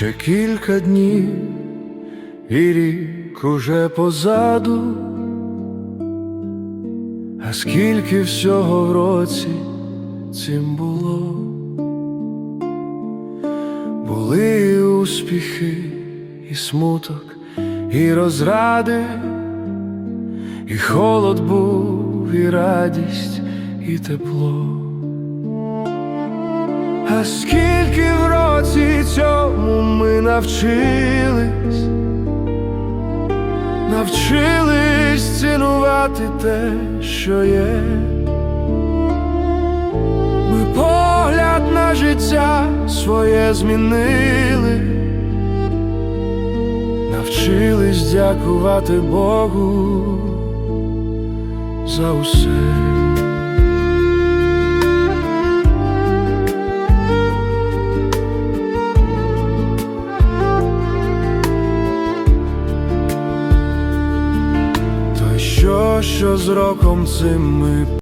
Ще кілька днів і рік уже позаду, а скільки всього в році цим було, були і успіхи, і смуток, і розради, і холод був, і радість, і тепло. А скільки навчились, навчились цінувати те, що є. Ми погляд на життя своє змінили, навчились дякувати Богу за усе. Що, що з роком цим ми